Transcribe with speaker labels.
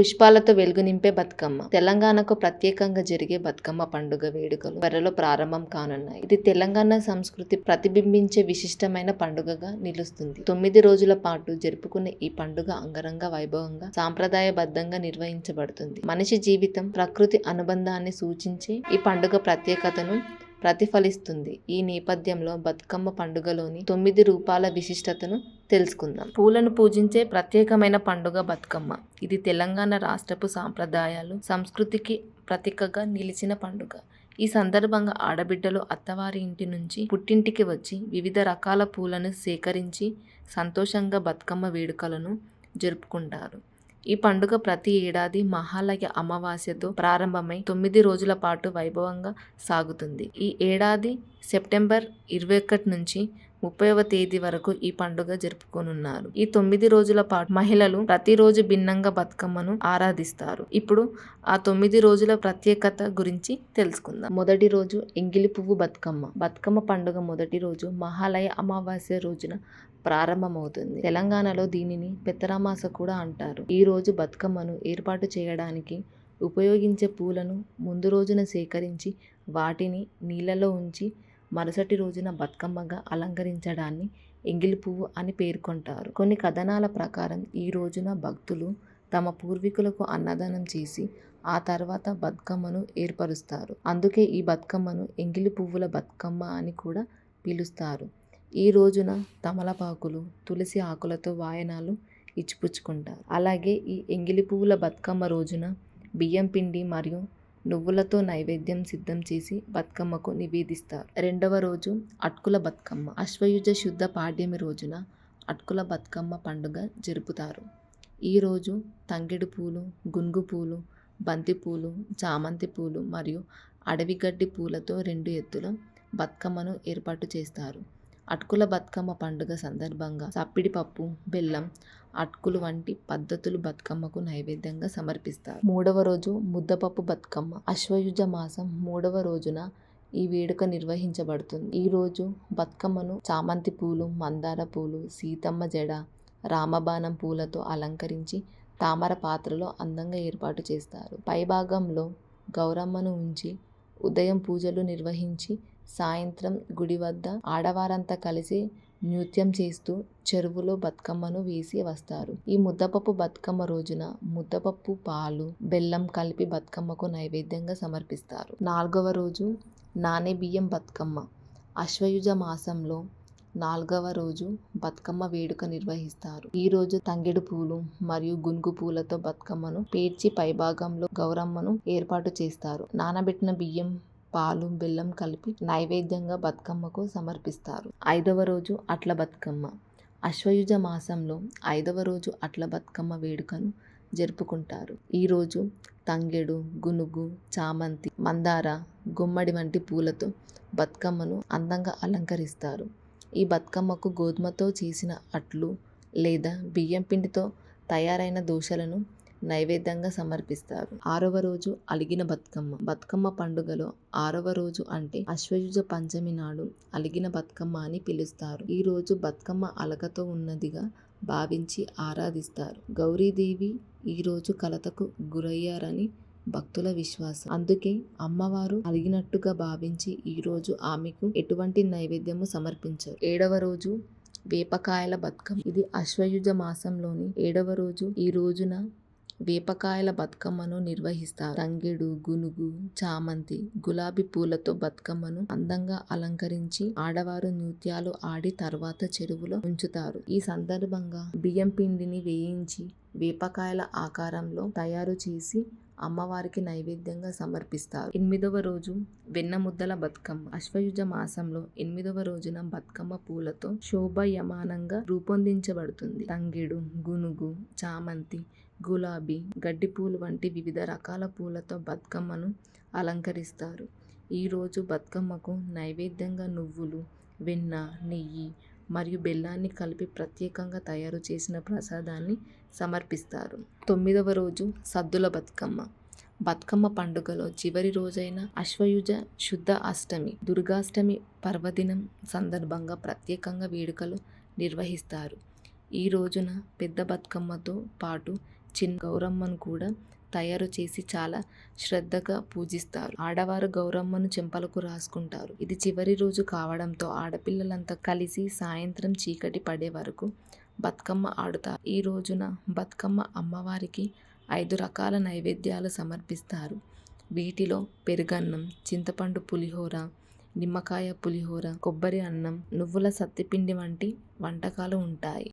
Speaker 1: పుష్పాలతో వెలుగు నింపే బతుకమ్మ. తెలంగాణకు ప్రత్యేకంగా జరిగే బతుకమ్మ పండుగ వేడుకలు త్వరలో ప్రారంభం కానున్నాయి. ఇది తెలంగాణ సంస్కృతి ప్రతిబింబించే విశిష్టమైన పండుగగా నిలుస్తుంది. తొమ్మిది రోజుల పాటు జరుపుకునే ఈ పండుగ అంగరంగ వైభవంగా సాంప్రదాయబద్ధంగా నిర్వహించబడుతుంది. మనిషి జీవితం ప్రకృతి అనుబంధాన్ని సూచించే ఈ పండుగ ప్రత్యేకతను ప్రతిఫలిస్తుంది. ఈ నేపథ్యంలో బతుకమ్మ పండుగలోని తొమ్మిది రూపాల విశిష్టతను తెలుసుకుందాం. పూలను పూజించే ప్రత్యేకమైన పండుగ బతుకమ్మ. ఇది తెలంగాణ రాష్ట్రపు సాంప్రదాయాలు సంస్కృతికి ప్రతీకగా నిలిచిన పండుగ. ఈ సందర్భంగా ఆడబిడ్డలు అత్తవారి ఇంటి నుంచి పుట్టింటికి వచ్చి వివిధ రకాల పూలను సేకరించి సంతోషంగా బతుకమ్మ వేడుకలను జరుపుకుంటారు. ఈ పండుగ ప్రతి ఏడాది మహాలయ అమావాస్యతో ప్రారంభమై తొమ్మిది రోజుల పాటు వైభవంగా సాగుతుంది. ఈ ఏడాది సెప్టెంబర్ ఇరవై ఒకటి నుంచి ముప్పైవ తేదీ వరకు ఈ పండుగ జరుపుకోనున్నారు. ఈ తొమ్మిది రోజుల పాటు మహిళలు ప్రతిరోజు భిన్నంగా బతుకమ్మను ఆరాధిస్తారు. ఇప్పుడు ఆ తొమ్మిది రోజుల ప్రత్యేకత గురించి తెలుసుకుందాం. మొదటి రోజు ఎంగిలి పువ్వు బతుకమ్మ. బతుకమ్మ పండుగ మొదటి రోజు మహాలయ అమావాస్య రోజున ప్రారంభమవుతుంది. తెలంగాణలో దీనిని పెత్తరామాస కూడా అంటారు. ఈ రోజు బతుకమ్మను ఏర్పాటు చేయడానికి ఉపయోగించే పూలను ముందు రోజున సేకరించి వాటిని నీళ్ళలో ఉంచి మరుసటి రోజున బతుకమ్మగా అలంకరించడాన్ని ఎంగిలి పువ్వు అని పేర్కొంటారు. కొన్ని కథనాల ప్రకారం ఈ రోజున భక్తులు తమ పూర్వీకులకు అన్నదానం చేసి ఆ తర్వాత బతుకమ్మను ఏర్పరుస్తారు. అందుకే ఈ బతుకమ్మను ఎంగిలి పువ్వుల బతుకమ్మ అని కూడా పిలుస్తారు. ఈ రోజున తమలపాకులు తులసి ఆకులతో వాయనాలు ఇచ్చిపుచ్చుకుంటారు. అలాగే ఈ ఎంగిలి పువ్వుల బతుకమ్మ రోజున బియ్యం పిండి మరియు నువ్వులతో నైవేద్యం సిద్ధం చేసి బతుకమ్మకు నివేదిస్తారు. రెండవ రోజు అట్కుల బతుకమ్మ. అశ్వయుజ శుద్ధ పాడ్యమి రోజున అట్కుల బతుకమ్మ పండుగ జరుపుతారు. ఈరోజు తంగిడి పూలు గునుగు పూలు బంతి పూలు చామంతి పూలు మరియు అడవి గడ్డి పూలతో రెండు ఎత్తుల బతుకమ్మను ఏర్పాటు చేస్తారు. అటుకుల బతుకమ్మ పండుగ సందర్భంగా సప్పిడి పప్పు బెల్లం అటుకులు వంటి పద్ధతులు బతుకమ్మకు నైవేద్యంగా సమర్పిస్తారు. మూడవ రోజు ముద్దపప్పు బతుకమ్మ. అశ్వయుజ మాసం మూడవ రోజున ఈ వేడుక నిర్వహించబడుతుంది. ఈ రోజు బతుకమ్మను చామంతి పూలు మందార పూలు సీతమ్మ జడ రామబాణం పూలతో అలంకరించి తామర పాత్రలో అందంగా ఏర్పాటు చేస్తారు. పైభాగంలో గౌరమ్మను ఉంచి ఉదయం పూజలు నిర్వహించి సాయంత్రం గుడి వద్ద ఆడవారంతా కలిసి నృత్యం చేస్తూ చెరువులో బతుకమ్మను వేసి వస్తారు. ఈ ముద్దపప్పు బతుకమ్మ రోజున ముద్దపప్పు పాలు బెల్లం కలిపి బతుకమ్మకు నైవేద్యంగా సమర్పిస్తారు. నాలుగవ రోజు నానే బియ్యం బతుకమ్మ. అశ్వయుజ మాసంలో నాలుగవ రోజు బతుకమ్మ వేడుక నిర్వహిస్తారు. ఈ రోజు తంగెడు పూలు మరియు గునుగు పూలతో బతుకమ్మను పేర్చి పైభాగంలో గౌరమ్మను ఏర్పాటు చేస్తారు. నానబెట్టిన బియ్యం పాలు బెల్లం కలిపి నైవేద్యంగా బతుకమ్మకు సమర్పిస్తారు. ఐదవ రోజు అట్ల బతుకమ్మ. అశ్వయుజ మాసంలో ఐదవ రోజు అట్ల బతుకమ్మ వేడుకను జరుపుకుంటారు. ఈరోజు తంగెడు గునుగు చామంతి మందార గుమ్మడి వంటి పూలతో బతుకమ్మను అందంగా అలంకరిస్తారు. ఈ బతుకమ్మకు గోధుమతో చేసిన అట్లు లేదా బియ్యం పిండితో తయారైన దోశలను నైవేద్యంగా సమర్పిస్తారు. ఆరవ రోజు అలిగిన బతుకమ్మ. బతుకమ్మ పండుగలో ఆరవ రోజు అంటే అశ్వయుజ పంచమి నాడు అలిగిన బతుకమ్మ అని పిలుస్తారు. ఈ రోజు బతుకమ్మ అలగతో ఉన్నదిగా భావించి ఆరాధిస్తారు. గౌరీదేవి ఈ రోజు కలతకు గురయ్యారని భక్తుల విశ్వాసం. అందుకే అమ్మవారు అలిగినట్టుగా భావించి ఈరోజు ఆమెకు ఎటువంటి నైవేద్యము సమర్పించారు. ఏడవ రోజు వేపకాయల బతుకమ్మ. ఇది అశ్వయుజ మాసంలోని ఏడవ రోజు. ఈ రోజున వేపకాయల బతుకమ్మను నిర్వహిస్తారు. తంగెడు గునుగు చామంతి గులాబీ పూలతో బతుకమ్మను అందంగా అలంకరించి ఆడవారు నృత్యాలు ఆడి తర్వాత చెరువులో ఉంచుతారు. ఈ సందర్భంగా బియ్యం పిండిని వేయించి వేపకాయల ఆకారంలో తయారు చేసి అమ్మవారికి నైవేద్యంగా సమర్పిస్తారు. ఎనిమిదవ రోజు వెన్న ముద్దల బతుకమ్మ. అశ్వయుజ మాసంలో ఎనిమిదవ రోజున బతుకమ్మ పూలతో శోభయమానంగా రూపొందించబడుతుంది. తంగిడు గునుగు చామంతి గులాబీ గడ్డిపూలు వంటి వివిధ రకాల పూలతో బతుకమ్మను అలంకరిస్తారు. ఈరోజు బతుకమ్మకు నైవేద్యంగా నువ్వులు వెన్న నెయ్యి మరియు బెల్లాన్ని కలిపి ప్రత్యేకంగా తయారు చేసిన ప్రసాదాన్ని సమర్పిస్తారు. తొమ్మిదవ రోజు సద్దుల బతుకమ్మ. బతుకమ్మ పండుగలో చివరి రోజైన అశ్వయుజ శుద్ధ అష్టమి దుర్గాష్టమి పర్వదినం సందర్భంగా ప్రత్యేకంగా వేడుకలు నిర్వహిస్తారు. ఈ రోజున పెద్ద బతుకమ్మతో పాటు చిన్న గౌరమ్మను కూడా తయారు చేసి చాలా శ్రద్ధగా పూజిస్తారు. ఆడవారు గౌరమ్మను చెంపలకు రాసుకుంటారు. ఇది చివరి రోజు కావడంతో ఆడపిల్లలంతా కలిసి సాయంత్రం చీకటి పడే వరకు బతుకమ్మ ఆడుతారు. ఈ రోజున బతుకమ్మ అమ్మవారికి ఐదు రకాల నైవేద్యాలు సమర్పిస్తారు. వీటిలో పెరుగన్నం చింతపండు పులిహోర నిమ్మకాయ పులిహోర కొబ్బరి అన్నం నువ్వుల సత్తిపిండి వంటి వంటకాలు ఉంటాయి.